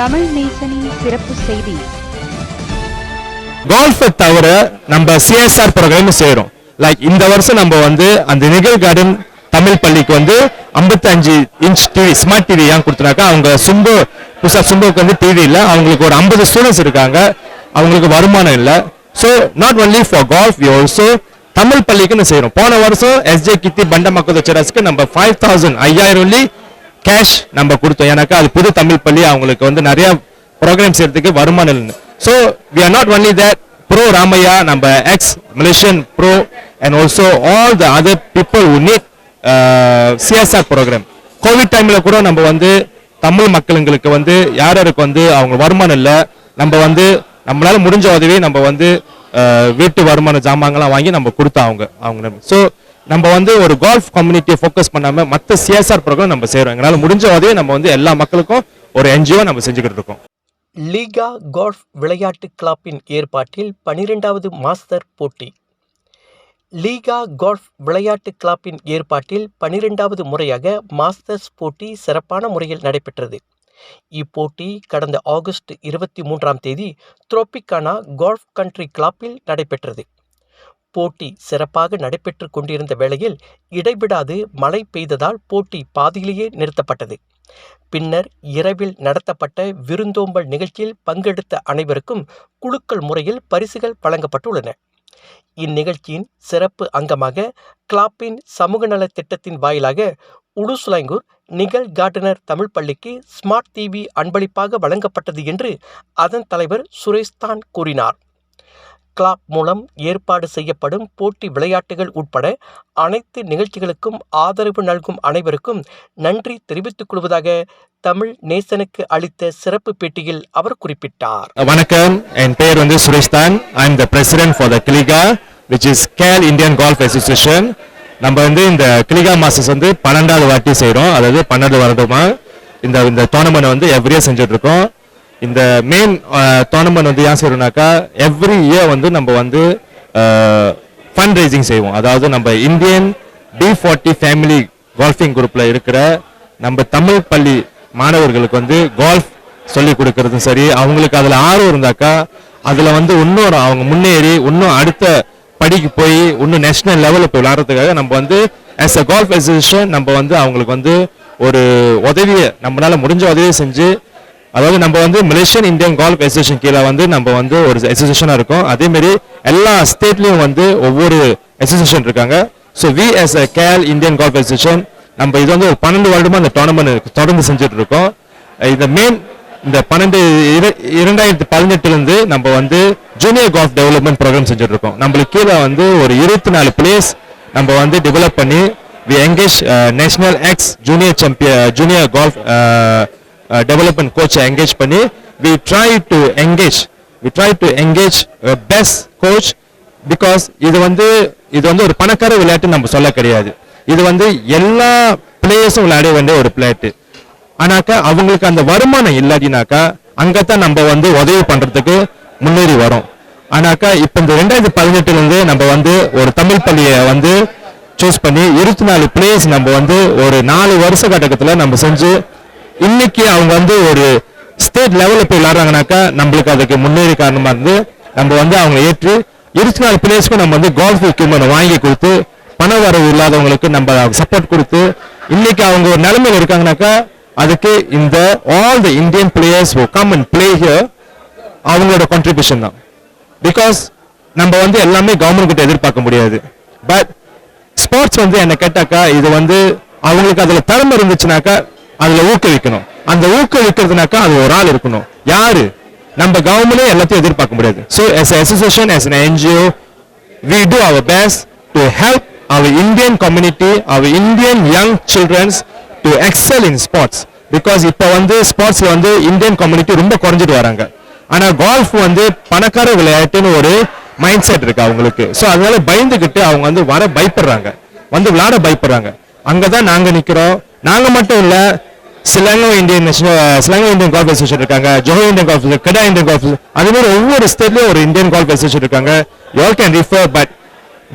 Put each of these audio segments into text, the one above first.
தமிழ் நேசனின் சிறப்பு செய்தி. கோல்ஃபை தவிர நம்ம சிஎஸ்ஆர் ப்ரோக்ராம் செய்றோம் லைக் இந்த வருஷம் நம்ம வந்து அந்த நிகழ் கார்டன் தமிழ் பள்ளிக்கு வந்து 55 இன்ச் டிவி ஸ்மார்ட் டிவி ஏன் கொடுத்தனாக்கா அவங்க சும்பு புதுசாக சும்புக்கு வந்து டிவி இல்லை. அவங்களுக்கு ஒரு 50 ஸ்டூடெண்ட்ஸ் இருக்காங்க. அவங்களுக்கு வருமானம் இல்லை. So not only for golf we also Tamil Pallikkunnu செய்கிறோம் போன வருஷம் எஸ்ஜே கித்தி பண்ட மக்கள் சரஸ்க்கு நம்ம ஃபைவ் தௌசண்ட் ஐயாயிரம் கேஷ் நம்ம கொடுத்தோம். ஏன்னாக்கா அது புது தமிழ் பள்ளி. அவங்களுக்கு வந்து நிறைய ப்ரோக்ராம் செய்யறதுக்கு வருமானம் இல்லை so we are not only that bro Ramaiah நம்ம ex Malaysian bro and also all the other people uh need CSR programme COVID டைமில் கூட நம்ம வந்து தமிழ் மக்களுங்களுக்கு வந்து யார் யாருக்கு வந்து அவங்க வருமானம் இல்லை நம்ம வந்து நம்மளால முடிஞ்ச உதவி நம்ம வந்து uh, வீட்டு வருமான ஜாமான்கள்லாம் வாங்கி நம்ம கொடுத்தோம் அவங்க அவங்க. ஸோ நம்ம வந்து ஒரு கோல்ஃப் கம்யூனிட்டியை ஃபோக்கஸ் பண்ணாம மற்ற சிஎஸ்ஆர் ப்ரோக்ராம் நம்ம செய்றோம். எங்களால் முடிஞ்ச உதவி நம்ம வந்து எல்லா மக்களுக்கும் ஒரு என்ஜிஓ நம்ம செஞ்சுக்கிட்டு இருக்கோம். லீகா கோல்ஃப் விளையாட்டு கிளப்பின் ஏற்பாட்டில் பனிரெண்டாவது மாஸ்டர் போட்டி. லீகா கோல்ஃப் விளையாட்டு கிளப்பின் ஏற்பாட்டில் பனிரெண்டாவது முறையாக மாஸ்டர்ஸ் போட்டி சிறப்பான முறையில் நடைபெற்றது. இப்போட்டி கடந்த ஆகஸ்ட் இருபத்தி மூன்றாம் தேதி த்ரோபிகானா கோல்ஃப் கண்ட்ரி கிளப்பில் நடைபெற்றது. போட்டி சிறப்பாக நடைபெற்று கொண்டிருந்த வேளையில் இடைவிடாது மழை பெய்ததால் போட்டி பாதியிலேயே நிறுத்தப்பட்டது. பின்னர் இரவில் நடத்தப்பட்ட விருந்தோம்பல் நிகழ்ச்சியில் பங்கெடுத்த அனைவருக்கும் குழுக்கள் முறையில் பரிசுகள் வழங்கப்பட்டுள்ளன. இந்நிகழ்ச்சியின் சிறப்பு அங்கமாக கிளாப்பின் சமூக நலத் திட்டத்தின் வாயிலாக உடுசுலாங்கூர் நிகழ் கார்டனர் தமிழ் பள்ளிக்கு ஸ்மார்ட் டிவி அன்பளிப்பாக வழங்கப்பட்டது என்று அதன் தலைவர் சுரேஷ்தான் கூறினார். கிளாப் மூலம் ஏற்பாடு செய்யப்படும் போட்டி விளையாட்டுகள் உட்பட அனைத்து நிகழ்ச்சிகளுக்கும் ஆதரவு நல்கும் அனைவருக்கும் நன்றி தெரிவித்துக் கொள்வதாக தமிழ் நேசனுக்கு அளித்த சிறப்பு பேட்டியில் அவர் குறிப்பிட்டார். வணக்கம். என் பெயர் வந்து சுரேஷ் தான். I am the president for the கிளிகா which is கேல் இந்தியன் கால்ஃப் அசோசியேஷன் நம்ம வந்து இந்த கிளிகா மாஸ்டர்ஸ் வந்து பன்னெண்டாவது வாட்டி செய்கிறோம் அதாவது பன்னெண்டு வருடமா இந்த இந்த டோர்னமெண்ட் வந்து எவ்ரியே செஞ்சுட்டு இருக்கோம். இந்த மெயின் டோர்னமெண்ட் uh, வந்து ஏன் செய்யறோம்னாக்கா எவ்ரி இயர் வந்து நம்ம வந்து uh, ஃபண்ட் ரைசிங் செய்வோம். அதாவது நம்ம Indian T forty family golfing குரூப்பில் இருக்கிற நம்ம தமிழ் பள்ளி மாணவர்களுக்கு வந்து கோல்ஃப் சொல்லி கொடுக்கறதும் சரி அவங்களுக்கு அதில் ஆர்வம் இருந்தாக்கா அதில் வந்து இன்னொரு அவங்க முன்னேறி இன்னும் அடுத்த படிக்கு போய் இன்னும் நேஷனல் லெவலில் போய் விளாட்றதுக்காக நம்ம வந்து ஆஸ் அ கோல்ஃப் அசோசியேஷன் நம்ம வந்து அவங்களுக்கு வந்து ஒரு உதவியை நம்மளால் முடிஞ்ச உதவியை செஞ்சு அதாவது நம்ம வந்து மலேசியன் இந்தியன் கால்ஃப் அசோசியேஷன் கீழே வந்து நம்ம வந்து ஒரு அசோசியேஷனாக இருக்கும். அதேமாரி எல்லா ஸ்டேட்லேயும் வந்து ஒவ்வொரு அசோசியேஷன் இருக்காங்க. ஸோ வி எஸ் அ கேல் இந்தியன் கால்ஃப் அசோசியேஷன் நம்ம இது வந்து ஒரு பன்னெண்டு வருடமாக இந்த டோர்னமெண்ட் தொடர்ந்து செஞ்சுட்டு இருக்கோம் இந்த மெயின் இந்த பன்னெண்டு இரண்டாயிரத்தி பதினெட்டுலேருந்து நம்ம வந்து ஜூனியர் கால்ஃப் டெவலப்மெண்ட் ப்ரோக்ராம் செஞ்சுட்டு இருக்கோம் நம்மளுக்கு கீழே வந்து ஒரு இருபத்தி நாலு பிளேஸ் நம்ம வந்து டெவலப் பண்ணி we engage national ex junior champion junior golf development கோச்சை engage பண்ணி we try to engage we try to engage best coach because இது வந்து இது வந்து ஒரு பணக்கார விளையாட்டு நம்ம சொல்ல கிடையாது. இது வந்து எல்லா பிளேயர்ஸும் விளையாட வேண்டிய ஒரு விளையாட்டு. ஆனாக்கா அவங்களுக்கு அந்த வருமானம் இல்லாட்டினாக்கா அங்கதான் நம்ம வந்து உதவி பண்றதுக்கு முன்னேறி வரோம். ஆனாக்கா இப்போ இந்த ரெண்டாயிரத்தி பதினெட்டுலேருந்து நம்ம வந்து ஒரு தமிழ் பள்ளியை வந்து சூஸ் பண்ணி இருபத்தி நாலு பிளேயர்ஸ் நம்ம வந்து ஒரு நாலு வருஷ கட்டத்தில் நம்ம செஞ்சு இன்னைக்கு அவங்க வந்து ஒரு ஸ்டேட் லெவலில் போய் விளையாடுறாங்கனாக்கா நம்மளுக்கு அதுக்கு முன்னேறி காரணமாக இருந்து நம்ம வந்து அவங்க ஏற்று இருபத்தி நாலு பிளேயர்ஸ்க்கும் நம்ம வந்து கோல்ஃப் எக்யூப்மெண்ட் வாங்கி கொடுத்து பண வரவு இல்லாதவங்களுக்கு நம்ம சப்போர்ட் கொடுத்து இன்னைக்கு அவங்க ஒரு நிலைமையில் இருக்காங்கனாக்கா அதுக்கு இந்த all the Indian players come and play here அவங்களோட கான்ட்ரிபியூஷன் தான். பிகாஸ் நம்ம வந்து எல்லாமே கவர்மெண்ட் கிட்ட எதிர்பார்க்க முடியாது. பட் ஸ்போர்ட்ஸ் வந்து என்ன கேட்டாக்கா இது வந்து அவங்களுக்கு அதில் திறமை இருந்துச்சுனாக்கா அதுல ஊக்குவிக்கணும். அந்த ஊக்குவிக்கிறதுனாக்கா அது ஒரு ஆள் இருக்கணும். யாரு? நம்ம கவர்மெண்டே எல்லாத்தையும் எதிர்பார்க்க முடியாது. So as association as as NGO NGO we do our to help help Indian community community Indian young childrens to to in sports because இப்போ வந்து ஸ்போர்ட்ஸ்ல வந்து இந்தியன் கம்யூனிட்டி ரொம்ப குறைஞ்சிட்டு வராங்க. ஆனா கால்ஃப் வந்து பணக்கார விளையாட்டுன்னு ஒரு மைண்ட் செட் இருக்கு அவங்களுக்கு. ஸோ அதனால பயந்துகிட்டு அவங்க வந்து வர பயப்படுறாங்க. வந்து விளையாட பயப்படுறாங்க. அங்கதான் நாங்க நிக்கிறோம். நாங்க மட்டும் இல்லை Selangor Indian national Selangor Indian golf association இருக்காங்க Johor Indian golf Kedah Indian golf அது மாதிரி ஒவ்வொரு ஸ்டேட்லயும் ஒரு இந்தியன் கால்ஃப் அசோசியேஷன் இருக்காங்க. You can refer but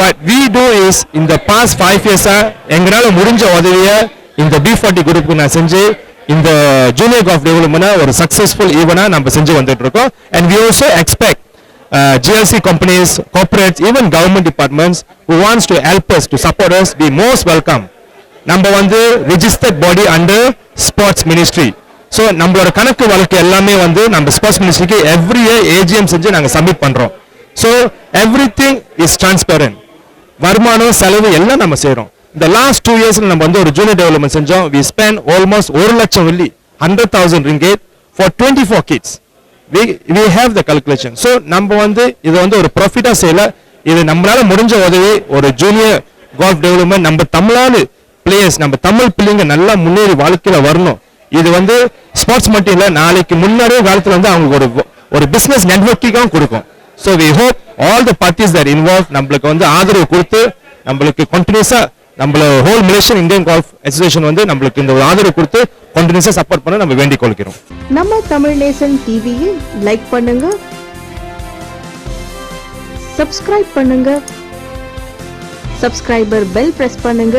but we do is இந்த பாஸ்ட் ஃபைவ் இயர்ஸா எங்களால முடிஞ்ச உதவியை இந்த பி ஃபார்ட்டி குரூப்புக்கு நான் செஞ்சு இந்த ஜூனியர் கால்ஃப் டெவலப்மெண்ட் ஒரு சக்சஸ்ஃபுல் ஈவனா நம்ம செஞ்சு வந்துட்டு இருக்கோம். And we also expect GLC companies corporates, even government departments who wants to help us to support us be most welcome நம்ம வந்து register body under sports ministry so நம்மளோட கணக்கு வழக்கு எல்லாமே வந்து நம்ம ஸ்போர்ட்ஸ் மினிஸ்ட்ரிக்கு எவ்ரி இயர் ஏஜிஎம் செஞ்சு நாங்கள் சப்மிட் பண்ணுறோம் so every thing is transparent வருமானம் செலவு எல்லாம் நம்ம செய்கிறோம் இந்த லாஸ்ட் டூ இயர்ஸில் நம்ம வந்து ஒரு ஜூனியர் டெவலப்மெண்ட் செஞ்சோம். வி ஸ்பெண்ட் ஆல்மோஸ்ட் ஒரு லட்சம் வெள்ளி hundred thousand ringgit for twenty four kids we we have the calculation so நம்ம வந்து இதை வந்து ஒரு ப்ராஃபிட்டாக செய்யலை. இது நம்மளால முடிஞ்ச உதவி ஒரு ஜூனியர் கோல்ஃப் டெவலப்மெண்ட் நம்ம தமிழ்நாடு பிளேயர்ஸ் நம்ம தமிழ் பிள்ளைங்க நல்லா முன்னேறி வாழ்க்கையில வரணும். இது வந்து ஸ்போர்ட்ஸ் மட்டும் இல்லை நாளைக்கு முன்னாடியே காலத்தில் வந்து அவங்களுக்கு ஒரு ஒரு பிசினஸ் நெட்ஒர்க்கிங்காகவும் கொடுக்கும். So we hope all the parties that involve நம்மளுக்கு வந்து ஆதரவு கொடுத்து நம்மளுக்கு கண்டினியூஸாக நம்மள whole Malaysian Indian golf association வந்து நம்மளுக்கு இந்த ஒரு ஆதரவு கொடுத்து கண்டினியூஸாக சப்போர்ட் பண்ண நம்ம வேண்டிக் கொள்கிறோம். நம்ம தமிழ் நேசன் டிவியை லைக் பண்ணுங்க. சப்ஸ்கிரைப் பண்ணுங்க. சப்ஸ்கிரைபர் பெல் பிரஸ் பண்ணுங்க.